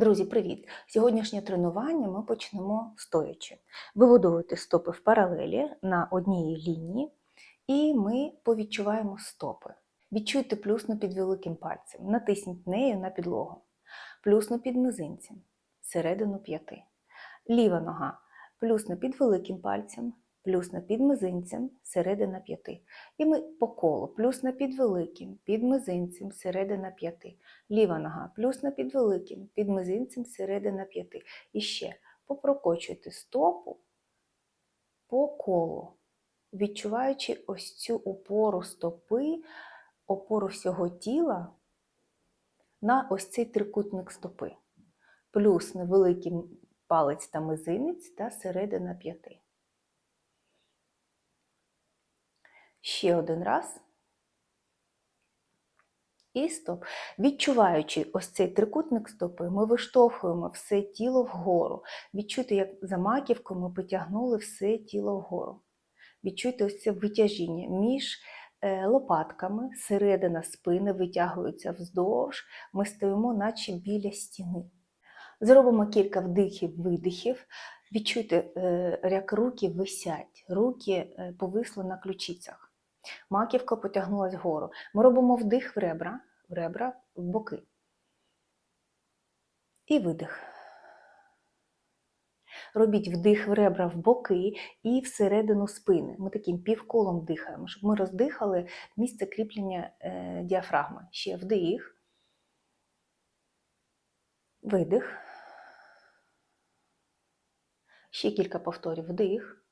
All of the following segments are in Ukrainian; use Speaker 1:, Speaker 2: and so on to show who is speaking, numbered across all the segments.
Speaker 1: Друзі, привіт! Сьогоднішнє тренування ми почнемо стоячи. Вибудовуйте стопи в паралелі на одній лінії, і ми повідчуваємо стопи. Відчуйте плюсну під великим пальцем, натисніть нею на підлогу, плюсну під мизинцем, середину п'яти. Ліва нога плюсна під великим пальцем, плюсна під мизинцем, середина п'яти. І ми по колу плюсна під великим, під мизинцем, середина п'яти. Ліва нога плюсна під великим, під мизинцем, середина п'яти. І ще попрокочуйте стопу по колу, відчуваючи ось цю опору стопи, опору всього тіла на ось цей трикутник стопи. Плюс невеликий палець та мизинець та середина п'яти. Ще один раз. І стоп. Відчуваючи ось цей трикутник стопи, ми виштовхуємо все тіло вгору. Відчуйте, як за маківкою ми потягнули все тіло вгору. Відчуйте ось це витяжіння між е, лопатками, середина спини витягується вздовж, ми стоїмо, наче біля стіни. Зробимо кілька вдихів-видихів. Відчуйте, е, як руки висять, руки е, повисли на ключицях. Маківка потягнулась вгору. Ми робимо вдих в ребра, в ребра, в боки. І видих. Робіть вдих в ребра в боки і всередину спини. Ми таким півколом дихаємо, щоб ми роздихали місце кріплення е, діафрагми. Ще вдих, видих. Ще кілька повторів вдих.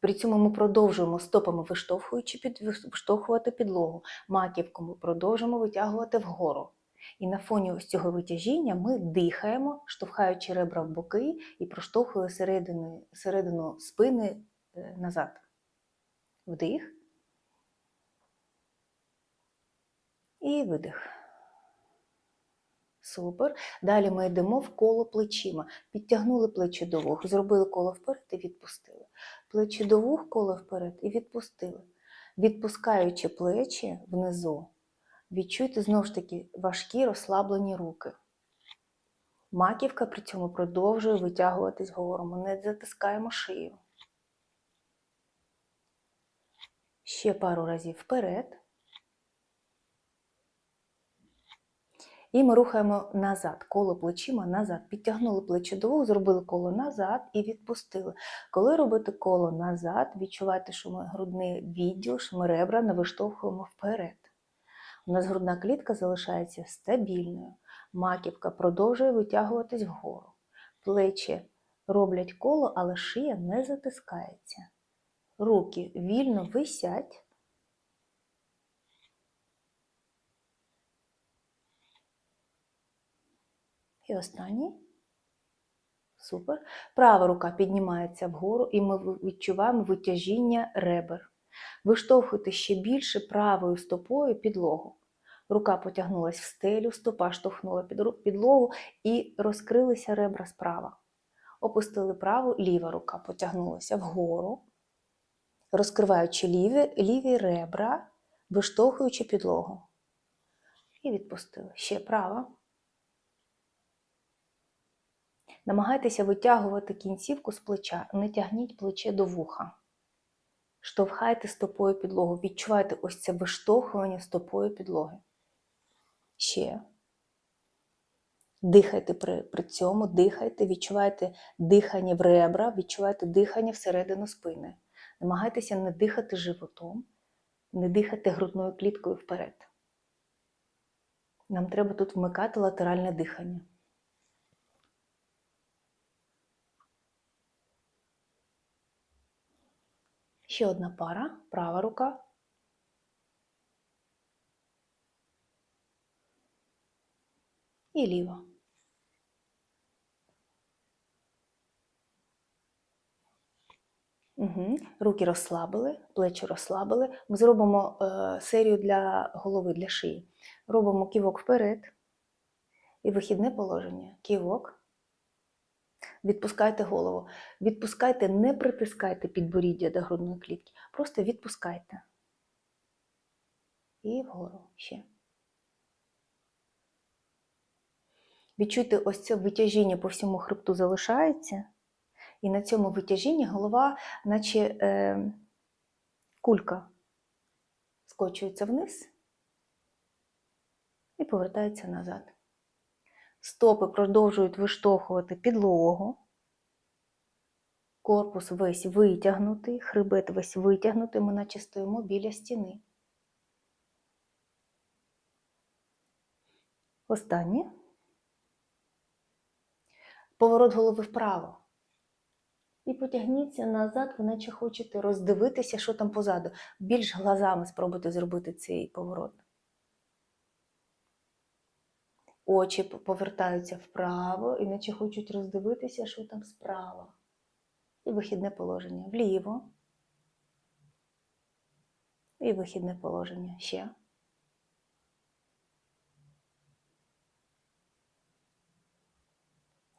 Speaker 1: При цьому ми продовжуємо стопами виштовхуючи під, виштовхувати підлогу. Маківку ми продовжуємо витягувати вгору. І на фоні ось цього витяжіння ми дихаємо, штовхаючи ребра в боки і проштовхуємо середину, середину спини е, назад. Вдих. І видих. Супер. Далі ми йдемо в коло плечима. Підтягнули плечі до вух, зробили коло вперед і відпустили. Плечі до вух, коло вперед і відпустили. Відпускаючи плечі внизу, відчуйте знову ж таки важкі розслаблені руки. Маківка при цьому продовжує витягуватись вгору. Ми не затискаємо шию. Ще пару разів вперед. І ми рухаємо назад, коло плечима назад. Підтягнули плечі до вух, зробили коло назад і відпустили. Коли робити коло назад, відчувайте, що ми грудний відділ, що ми ребра не виштовхуємо вперед. У нас грудна клітка залишається стабільною. Маківка продовжує витягуватись вгору. Плечі роблять коло, але шия не затискається. Руки вільно висять. І останній. Супер. Права рука піднімається вгору, і ми відчуваємо витяжіння ребер. Виштовхуйте ще більше правою стопою підлогу. Рука потягнулася в стелю, стопа штовхнула під підлогу і розкрилися ребра справа. Опустили праву, ліва рука потягнулася вгору, розкриваючи ліві, ліві ребра, виштовхуючи підлогу. І відпустили. Ще права. Намагайтеся витягувати кінцівку з плеча, не тягніть плече до вуха. Штовхайте стопою підлогу, відчувайте ось це виштовхування стопою підлоги. Ще. Дихайте при, при цьому, дихайте, відчувайте дихання в ребра, відчувайте дихання всередину спини. Намагайтеся не дихати животом, не дихати грудною кліткою вперед. Нам треба тут вмикати латеральне дихання. Ще одна пара, права рука. І ліва. Угу. Руки розслабили, плечі розслабили. Ми зробимо е, серію для голови, для шиї. Робимо ківок вперед і вихідне положення. Ківок. Відпускайте голову. Відпускайте, не притискайте підборіддя до грудної клітки. Просто відпускайте. І вгору ще. Відчуйте, ось це витяжіння по всьому хребту залишається. І на цьому витяжінні голова, наче е, кулька, скочується вниз і повертається назад. Стопи продовжують виштовхувати підлогу. Корпус весь витягнутий, хребет весь витягнутий, ми наче стоїмо біля стіни. Останнє. Поворот голови вправо. І потягніться назад, ви наче хочете роздивитися, що там позаду. Більш глазами спробуйте зробити цей поворот. Очі повертаються вправо, і наче хочуть роздивитися, що там справа. І вихідне положення вліво. І вихідне положення ще.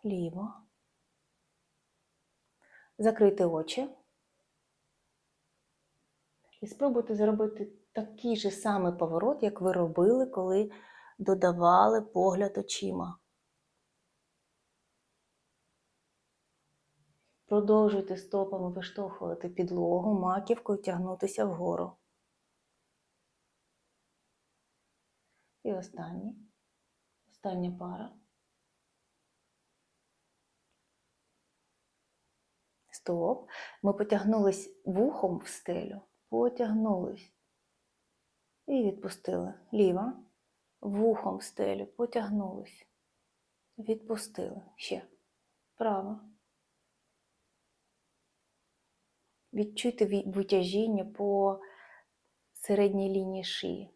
Speaker 1: Ліво. Закрийте очі. І спробуйте зробити такий же самий поворот, як ви робили, коли додавали погляд очима. Продовжуйте стопами виштовхувати підлогу, маківкою тягнутися вгору. І останній. Остання пара. Стоп. Ми потягнулись вухом в стелю, потягнулись. І відпустили. Ліва. Вухом стелю, потягнулись. Відпустили. Ще. Права. Відчуйте витяжіння по середній лінії шиї.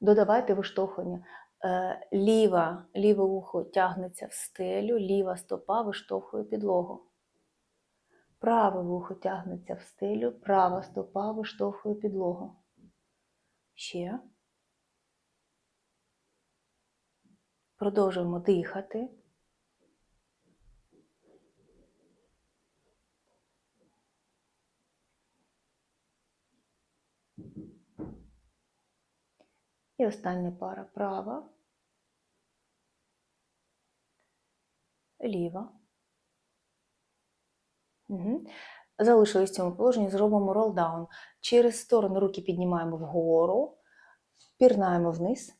Speaker 1: Додавайте виштовхування. Е, ліва, ліве ухо тягнеться в стелю, ліва стопа виштовхує підлогу. Праве вухо тягнеться в стелю, права стопа виштовхує підлогу. Ще. Продовжуємо дихати. І остання пара права, ліва. Угу. Залишились в цьому положенні, зробимо ролдаун. Через сторону руки піднімаємо вгору, пірнаємо вниз.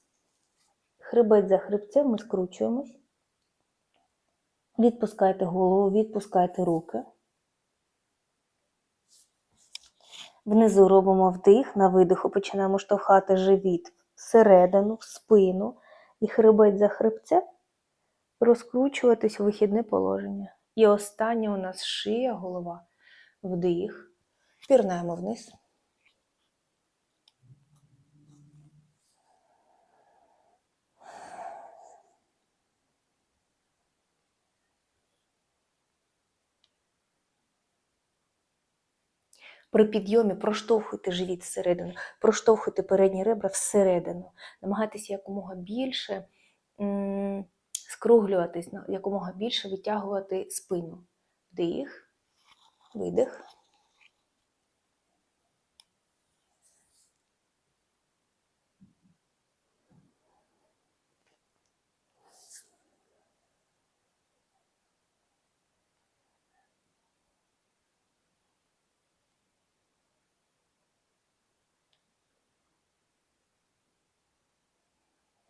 Speaker 1: Хребет за хребцем ми скручуємось. Відпускайте голову, відпускайте руки. Внизу робимо вдих, на видиху починаємо штовхати живіт всередину, в спину і хребет за хребцем, розкручуватись у вихідне положення. І останнє у нас шия, голова, вдих, пірнаємо вниз. При підйомі проштовхуйте живіт всередину, проштовхуйте передні ребра всередину. Намагайтеся якомога більше скруглюватись, якомога більше витягувати спину. Вдих, видих.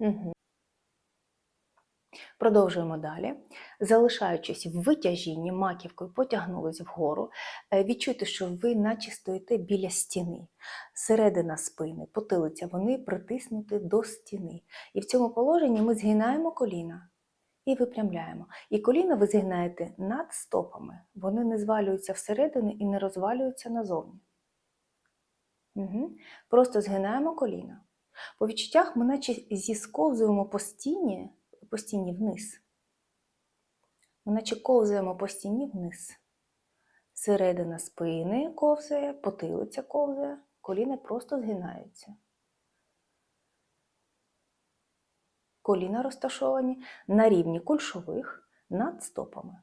Speaker 1: Угу. Продовжуємо далі. Залишаючись в витяжінні, маківкою потягнулись вгору. Е, відчуйте, що ви наче стоїте біля стіни. Середина спини, потилиця, вони притиснуті до стіни. І в цьому положенні ми згинаємо коліна і випрямляємо. І коліна ви згинаєте над стопами. Вони не звалюються всередину і не розвалюються назовні. Угу. Просто згинаємо коліна. По відчуттях ми наче зісковзуємо по стіні, по стіні вниз. Ми наче ковзаємо по стіні вниз. Середина спини ковзає, потилиця ковзає, коліна просто згинаються. Коліна розташовані на рівні кульшових над стопами.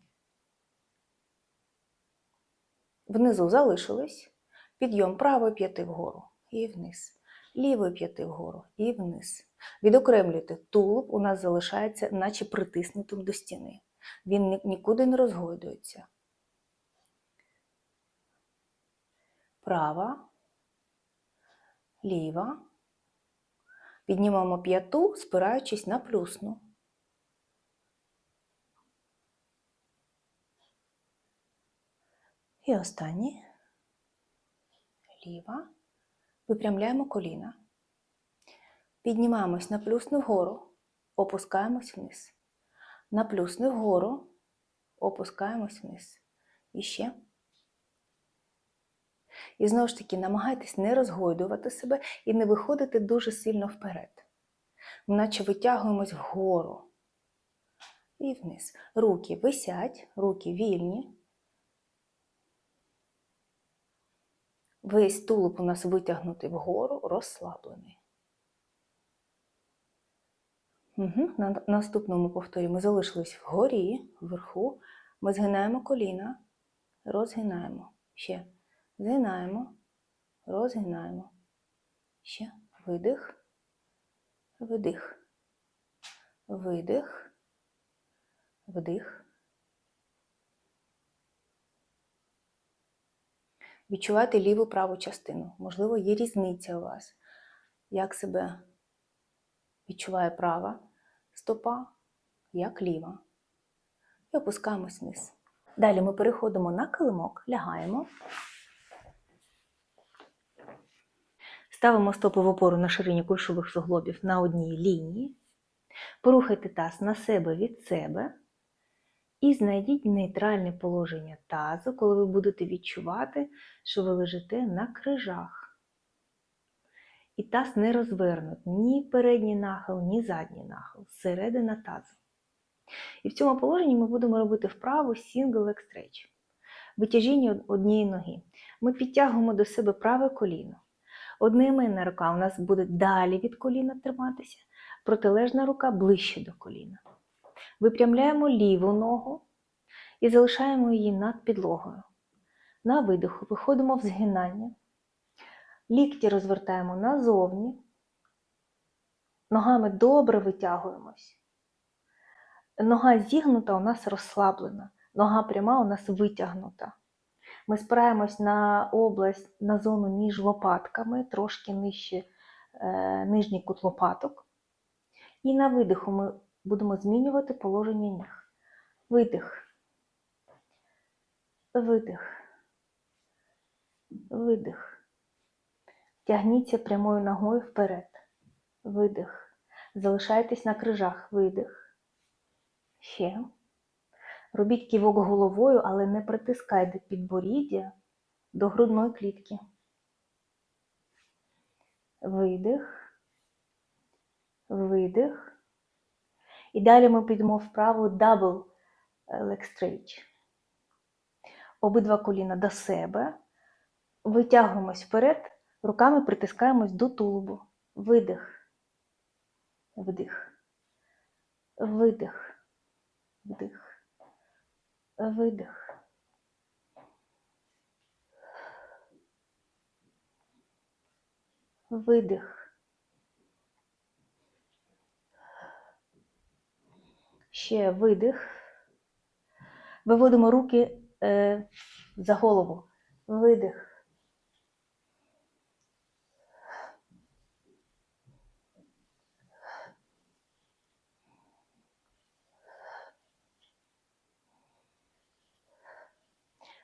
Speaker 1: Внизу залишились підйом правої п'яти вгору і вниз лівої п'яти вгору і вниз. Відокремлюйте тулуб, у нас залишається, наче притиснутим до стіни. Він нікуди не розгойдується. Права, ліва. Піднімаємо п'яту, спираючись на плюсну. І останнє. Ліва. Випрямляємо коліна. Піднімаємось на плюсну вгору, опускаємось вниз. На плюсну вгору, опускаємось вниз. І ще. І знову ж таки, намагайтесь не розгойдувати себе і не виходити дуже сильно вперед. Наче витягуємось вгору і вниз. Руки висять, руки вільні. Весь тулуб у нас витягнутий вгору, розслаблений. Угу. На наступному повторі ми залишились вгорі, вверху. Ми згинаємо коліна, розгинаємо. Ще. Згинаємо, розгинаємо. Ще. Видих, видих, видих, вдих. Відчувати ліву праву частину. Можливо, є різниця у вас. Як себе відчуває права стопа, як ліва. І опускаємось вниз. Далі ми переходимо на килимок, лягаємо. Ставимо стопи в опору на ширині кульшових суглобів на одній лінії. Порухайте таз на себе від себе. І знайдіть нейтральне положення тазу, коли ви будете відчувати, що ви лежите на крижах. І таз не розвернут ні передній нахил, ні задній нахил, середина тазу. І в цьому положенні ми будемо робити вправу single leg stretch. Витяжіння однієї ноги. Ми підтягуємо до себе праве коліно. Одноіменна рука у нас буде далі від коліна триматися, протилежна рука ближче до коліна. Випрямляємо ліву ногу і залишаємо її над підлогою. На видиху виходимо в згинання. Лікті розвертаємо назовні. Ногами добре витягуємось. Нога зігнута у нас розслаблена, нога пряма у нас витягнута. Ми спираємось на область, на зону між лопатками, трошки нижче е, нижній кут лопаток. І на видиху ми будемо змінювати положення ніг. Видих. Видих. Видих. Тягніться прямою ногою вперед. Видих. Залишайтесь на крижах. Видих. Ще. Робіть ківок головою, але не притискайте підборіддя до грудної клітки. Видих. Видих. І далі ми підемо вправо double leg. Обидва коліна до себе. Витягуємось вперед, руками притискаємось до тулубу. Видих. Вдих. Видих. Вдих. Видих. Видих. Ще видих. Виводимо руки е, за голову. Видих.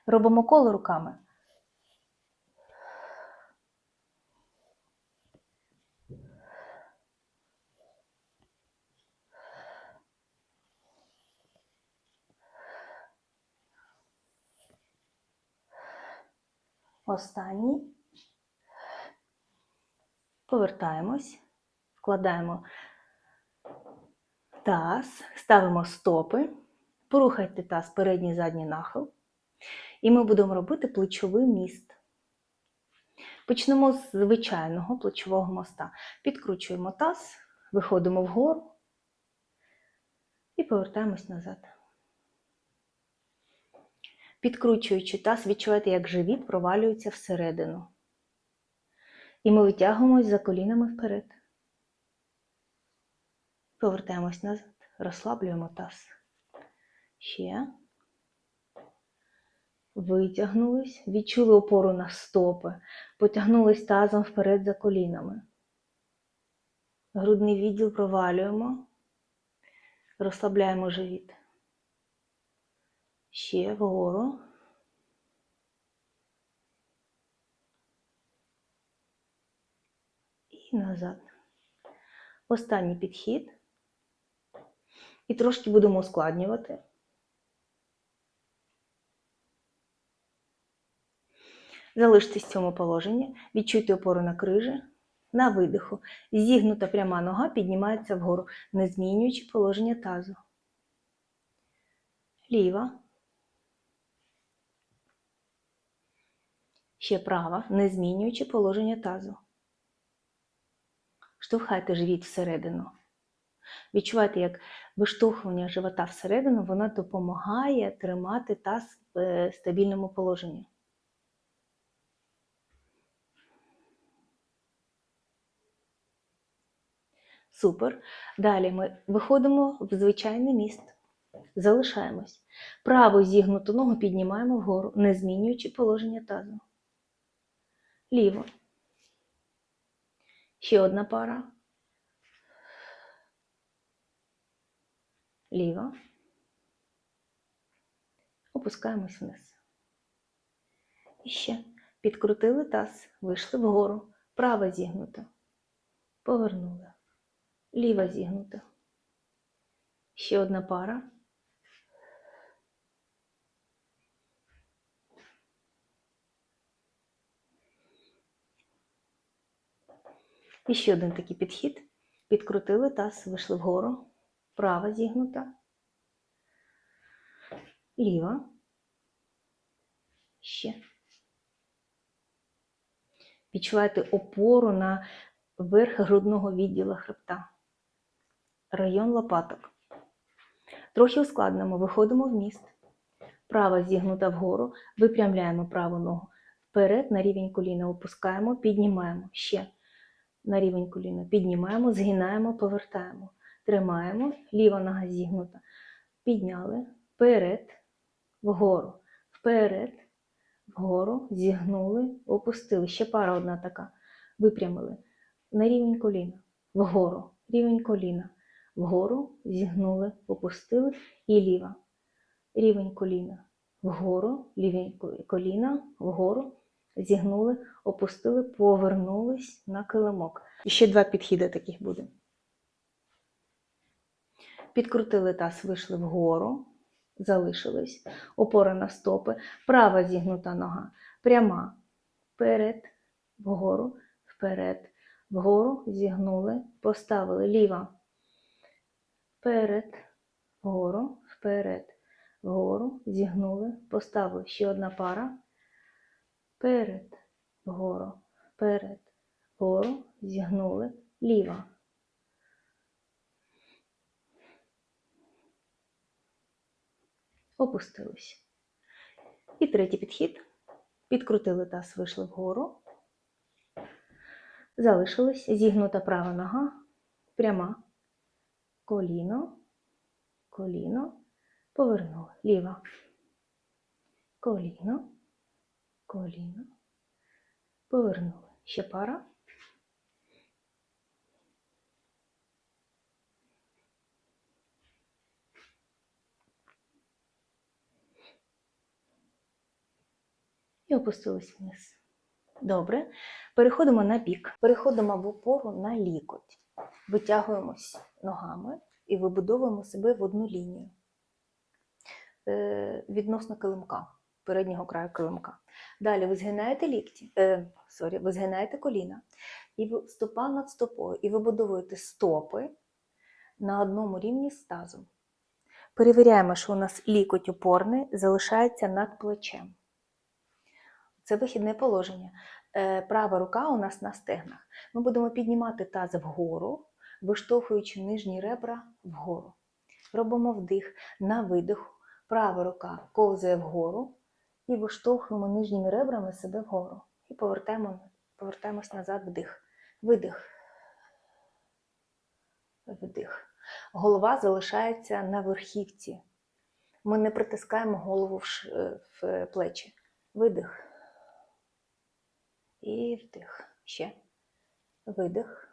Speaker 1: Робимо коло руками. Останній. Повертаємось, вкладаємо таз, ставимо стопи, порухайте таз передній задній нахил. І ми будемо робити плечовий міст. Почнемо з звичайного плечового моста. Підкручуємо таз, виходимо вгору і повертаємось назад. Підкручуючи таз, відчуваєте, як живіт провалюється всередину. І ми витягуємось за колінами вперед. Повертаємось назад, розслаблюємо таз. Ще. Витягнулись, відчули опору на стопи, потягнулись тазом вперед за колінами. Грудний відділ провалюємо, розслабляємо живіт. Ще вгору. І назад. Останній підхід. І трошки будемо ускладнювати. Залиштесь в цьому положенні, відчуйте опору на крижі, на видиху. Зігнута пряма нога піднімається вгору, не змінюючи положення тазу. Ліва. Ще права, не змінюючи положення тазу. Штовхайте живіт всередину. Відчувайте, як виштовхування живота всередину, воно допомагає тримати таз в е, стабільному положенні. Супер. Далі ми виходимо в звичайний міст. Залишаємось. Праву зігнуту ногу піднімаємо вгору, не змінюючи положення тазу. Ліво. Ще одна пара. Ліва. Опускаємось вниз. І ще підкрутили таз, вийшли вгору. Права зігнута. Повернули. Ліва зігнута. Ще одна пара. І ще один такий підхід. Підкрутили таз, вийшли вгору. Права зігнута. Ліва. Ще. Відчувайте опору на верх грудного відділу хребта. Район лопаток. Трохи ускладнимо, виходимо в міст. Права зігнута вгору, випрямляємо праву ногу. Вперед на рівень коліна опускаємо, піднімаємо. Ще на рівень коліна. Піднімаємо, згинаємо, повертаємо. Тримаємо, ліва нога зігнута. Підняли, вперед, вгору, вперед, вгору, зігнули, опустили. Ще пара одна така. Випрямили. На рівень коліна. Вгору, рівень коліна. Вгору, зігнули, опустили і ліва. Рівень коліна. Вгору, рівень коліна, вгору, зігнули, опустили, повернулись на килимок. І ще два підхіди таких буде. Підкрутили таз, вийшли вгору, залишились. Опора на стопи, права зігнута нога, пряма. Вперед, вгору, вперед, вгору, зігнули, поставили ліва. Вперед, вгору, вперед, вгору, зігнули, поставили. Ще одна пара. Вперед, вгору, вперед, вгору, зігнули, ліва. Опустились. І третій підхід. Підкрутили таз, вийшли вгору. Залишились. Зігнута права нога, пряма. Коліно, коліно, повернули. Ліва. Коліно, коліно, повернули. Ще пара. І опустились вниз. Добре. Переходимо на бік. Переходимо в опору на лікоть. Витягуємось ногами і вибудовуємо себе в одну лінію е, відносно килимка, переднього краю килимка. Далі ви згинаєте лікті, е, сорі, ви згинаєте коліна, і стопа над стопою, і вибудовуєте стопи на одному рівні з тазом. Перевіряємо, що у нас лікоть опорний залишається над плечем. Це вихідне положення. Е, Права рука у нас на стегнах. Ми будемо піднімати таз вгору, виштовхуючи нижні ребра вгору. Робимо вдих на видиху. Права рука ковзає вгору і виштовхуємо нижніми ребрами себе вгору. І повертаємо, повертаємось назад вдих. Видих. Вдих. голова залишається на верхівці. Ми не притискаємо голову в, ш... в плечі. Видих. І вдих. Ще. Видих.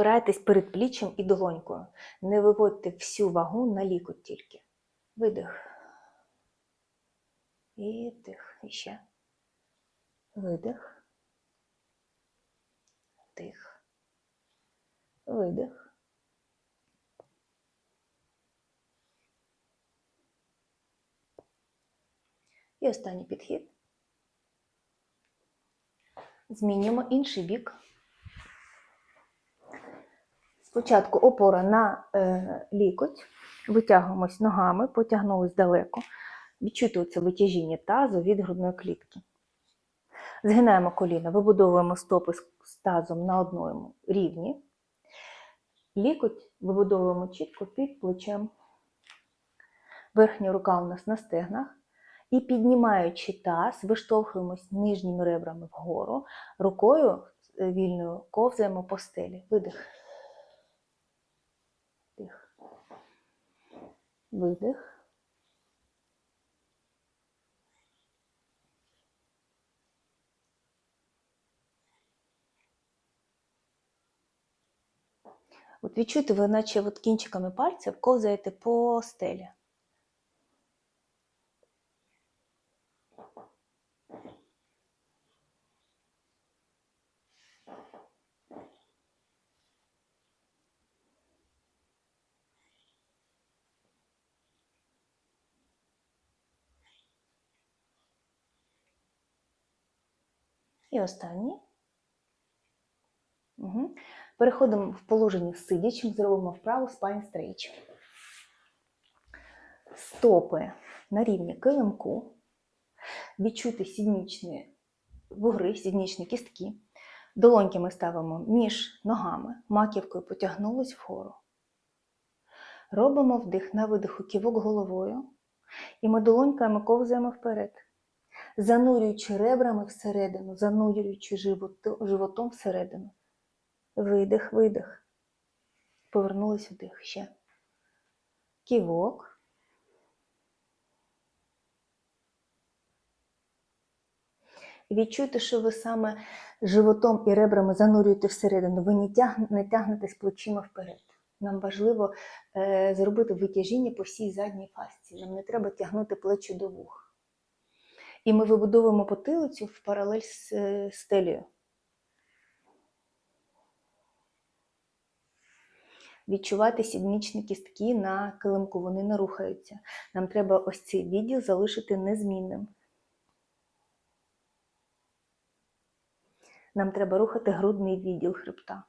Speaker 1: Спирайтесь перед пліччям і долонькою. Не виводьте всю вагу на лікоть тільки. Видих. І вдих. І ще. Видих. Вдих. Видих. І останній підхід. Змінюємо інший бік. Спочатку опора на е, лікоть, витягуємось ногами, потягнулись далеко. Відчуйте це витяжіння тазу від грудної клітки. Згинаємо коліна, вибудовуємо стопи з з тазом на одному рівні. Лікоть вибудовуємо чітко під плечем. Верхня рука у нас на стегнах. І піднімаючи таз, виштовхуємось нижніми ребрами вгору, рукою е, вільною ковзаємо по стелі. Видих. Вдих. Видих. От відчуйте, ви наче от кінчиками пальців ковзаєте по стелі. І останній. Угу. Переходимо в положення сидячим, зробимо вправу spine stretch. Стопи на рівні килимку. Відчуйте сіднічні вугри, сіднічні кістки. Долоньки ми ставимо між ногами, маківкою потягнулись вгору. Робимо вдих на видиху ківок головою. І ми долоньками ковзаємо вперед, занурюючи ребрами всередину, занурюючи животом, всередину. Видих, видих. Повернулись вдих ще. Ківок. Відчуйте, що ви саме животом і ребрами занурюєте всередину. Ви не, тягне, не тягнетесь плечима вперед. Нам важливо е, зробити витяжіння по всій задній фасці. Нам не треба тягнути плечі до вух. І ми вибудовуємо потилицю в паралель з е, стелею. Відчувати сіднічні кістки на килимку, вони не рухаються. Нам треба ось цей відділ залишити незмінним. Нам треба рухати грудний відділ хребта.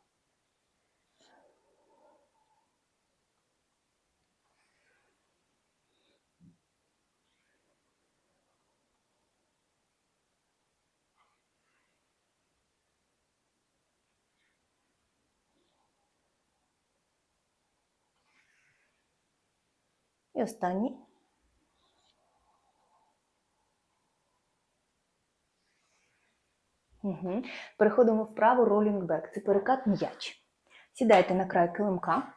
Speaker 1: Останній. Угу. Переходимо в праву rolling back. Це перекат м'яч. Сідайте на край килимка.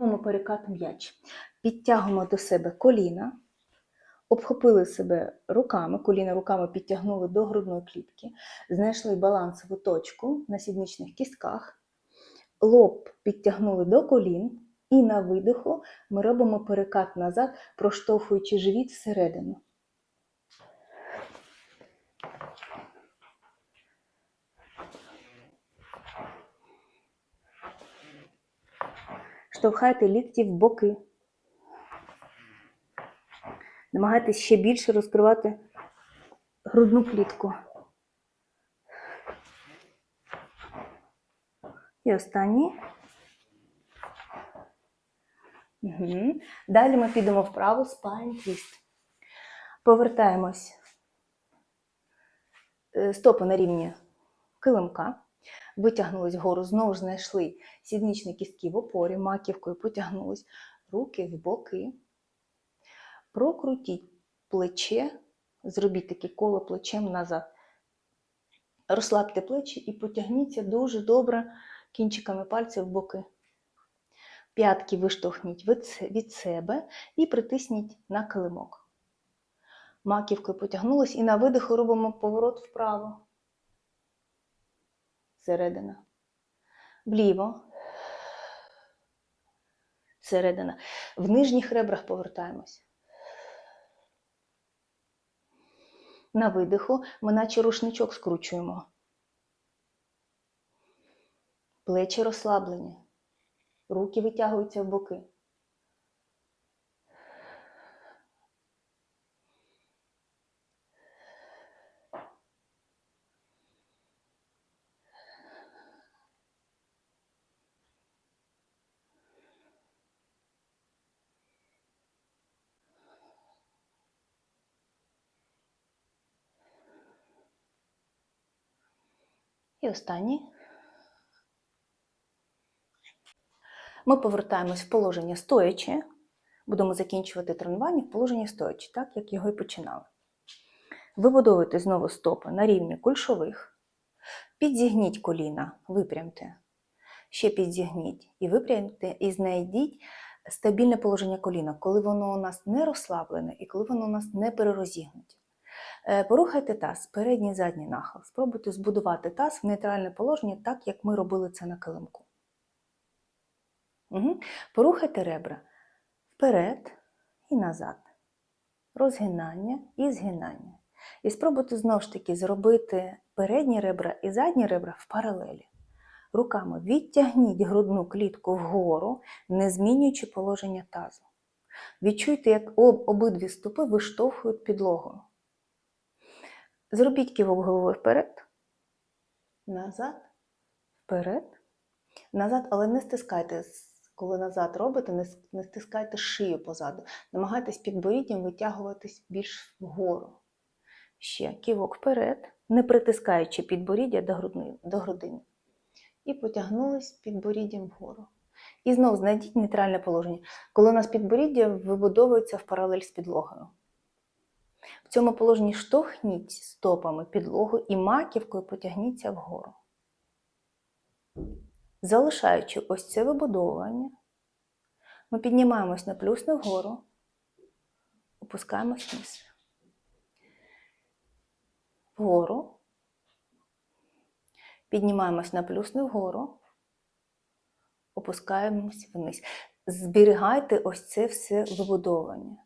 Speaker 1: Робимо перекат м'яч. Підтягуємо до себе коліна. Обхопили себе руками, коліна руками підтягнули до грудної клітки, знайшли балансову точку на сідничних кістках, лоб підтягнули до колін, і на видиху ми робимо перекат назад, проштовхуючи живіт всередину. Штовхайте лікті в боки. Намагайтесь ще більше розкривати грудну клітку. І останній. Угу. Далі ми підемо вправо spine twist. Повертаємось е, стопи на рівні килимка. Витягнулись вгору, знову ж знайшли сідничні кістки в опорі, маківкою потягнулись, руки в боки. Прокрутіть плече, зробіть таке коло плечем назад. Розслабте плечі і потягніться дуже добре кінчиками пальців в боки. П'ятки виштовхніть від себе і притисніть на килимок. Маківкою потягнулись і на видиху робимо поворот вправо. Середина. Вліво. Середина. В нижніх ребрах повертаємось. На видиху ми наче рушничок скручуємо. Плечі розслаблені. Руки витягуються в боки. І останній. Ми повертаємось в положення стоячи. Будемо закінчувати тренування в положенні стоячи, так як його і починали. Вибудовуйте знову стопи на рівні кульшових. Підзігніть коліна, випрямте. Ще підзігніть і випрямте, і знайдіть стабільне положення коліна, коли воно у нас не розслаблене і коли воно у нас не перерозігнуте. Е, Порухайте таз, передній задній нахил. Спробуйте збудувати таз в нейтральне положення, так як ми робили це на килимку. Угу. Порухайте ребра вперед і назад. Розгинання і згинання. І спробуйте знову ж таки зробити передні ребра і задні ребра в паралелі. Руками відтягніть грудну клітку вгору, не змінюючи положення тазу. Відчуйте, як об- обидві стопи виштовхують підлогу. Зробіть кивок головою вперед, назад, вперед, назад, але не стискайте, коли назад робите, не не стискайте шию позаду. Намагайтесь підборіддям витягуватись більш вгору. Ще кивок вперед, не притискаючи підборіддя до, грудни, до грудини. І потягнулись підборіддям вгору. І знову знайдіть нейтральне положення, коли у нас підборіддя вибудовується в паралель з підлогою. В цьому положенні штовхніть стопами підлогу і маківкою потягніться вгору. Залишаючи ось це вибудовування, ми піднімаємось на плюсну вгору, опускаємось вниз. Вгору. Піднімаємось на плюсну вгору, опускаємось вниз. Зберігайте ось це все вибудовування.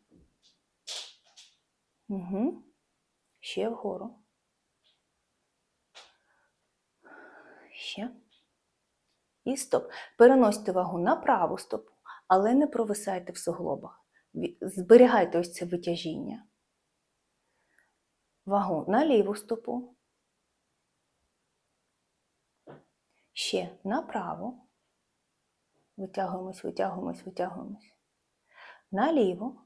Speaker 1: Угу. Ще вгору. Ще. І стоп. Переносьте вагу на праву стопу, але не провисайте в суглобах. Зберігайте ось це витяжіння. Вагу на ліву стопу. Ще на праву. Витягуємось, витягуємось, витягуємось. На ліву.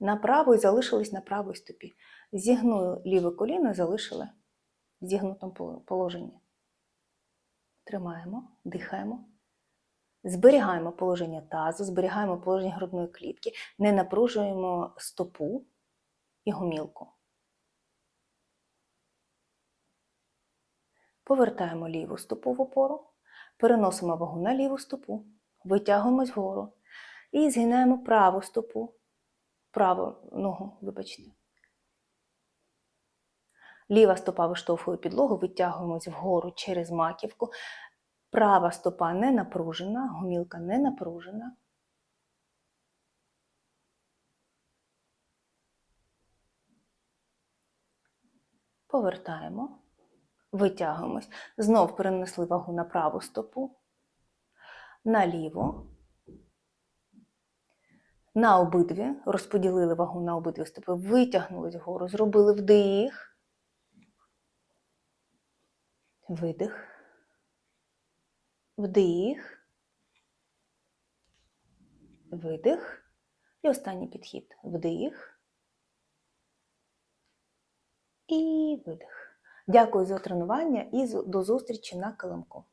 Speaker 1: На праву і залишились на правій стопі. Зігнули ліве коліно залишили в зігнутому положенні. Тримаємо, дихаємо. Зберігаємо положення тазу, зберігаємо положення грудної клітки, не напружуємо стопу і гомілку. Повертаємо ліву стопу в опору, переносимо вагу на ліву стопу, витягуємось вгору і згинаємо праву стопу, праву ногу, вибачте. Ліва стопа виштовхує підлогу, витягуємось вгору через маківку. Права стопа не напружена, гомілка не напружена. Повертаємо, витягуємось. Знов перенесли вагу на праву стопу, на ліву, на обидві, розподілили вагу на обидві стопи, витягнулись вгору, зробили вдих, видих. Вдих. Видих. І останній підхід. Вдих. І видих. Дякую за тренування і до зустрічі на килимку.